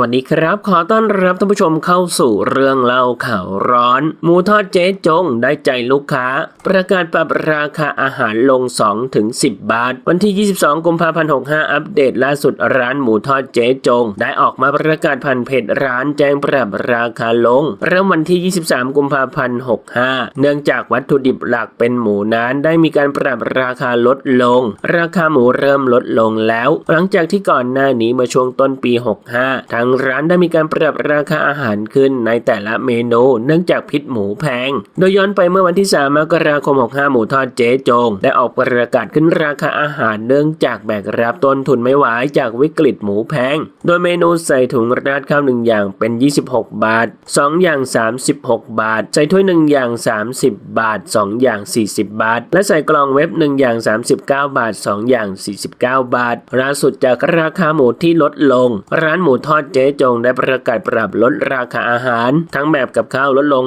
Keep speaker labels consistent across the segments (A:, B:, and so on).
A: วัสดีครับ ขอต้อนรับท่านผู้ชมเข้าสู่เรื่องเล่าข่าวร้อน หมูทอดเจ๊จงได้ใจลูกค้า ประกาศปรับราคาอาหารลง2ถึง10 บาท วันที่ 22 กุมภาพันธ์ 65 อัปเดตล่าสุดร้านหมูทอดเจ๊จง ได้ออกมาประกาศผ่านเพจร้านแจ้งปรับราคาลง เริ่มวันที่ 23 กุมภาพันธ์ 65 เนื่องจากวัตถุดิบหลักเป็นหมูนั้นได้มีการปรับราคาลดลง ราคาหมูเริ่มลดลงแล้ว หลังจากที่ก่อนหน้านี้เมื่อช่วงต้นปี 65ทางางร้านได้มีการปรับราคาอาหารขึ้นในแต่ละเมนู เนื่องจากพิษหมูแพง โดยย้อนไปเมื่อวันที่ 3 มกราคม 65 หมูทอดเจ๊จง ได้ออกประกาศขึ้นราคาอาหารเนื่องจากแบกรับต้นทุนไม่ไหวจากวิกฤตหมูแพง โดยเมนูใส่ถุงราดข้าวหนึ่งอย่างเป็น 26 บาท 2 อย่าง 36 บาท ใส่ถ้วยหนึ่งอย่าง 30 บาท 2 อย่าง 40 บาท และใส่กล่องเว็บ 1 อย่าง 39 บาท 2 อย่าง 49 บาทล่าสุดจากราคาหมูที่ลดลง ร้านหมูทอดเจ๊จงได้ประกาศปรับลดราคาอาหาร ทั้งแบบกับข้าวลดลง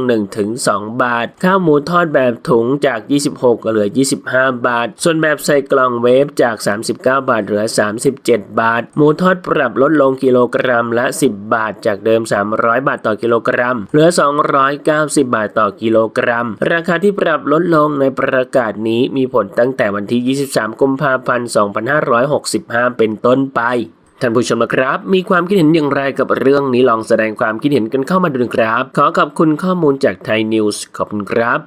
A: 1-2 บาท ข้าวหมูทอดแบบถุงจาก 26 เหลือ 25 บาท ส่วนแบบใส่กล่องเวฟจาก 39 บาทเหลือ 37 บาท หมูทอดปรับลดลงกิโลกรัมละ 10 บาท จากเดิม 300 บาทต่อกิโลกรัม เหลือ 290 บาทต่อกิโลกรัม ราคาที่ปรับลดลงในประกาศนี้มีผลตั้งแต่วันที่ 23 กุมภาพันธ์ 2565 เป็นต้นไป ท่านผู้ชมนะครับ มีความคิดเห็นอย่างไรกับเรื่องนี้ลองแสดงความคิดเห็นกันเข้ามาดูนะครับ ขอขอบคุณข้อมูลจากไทยนิวส์ขอบคุณครับ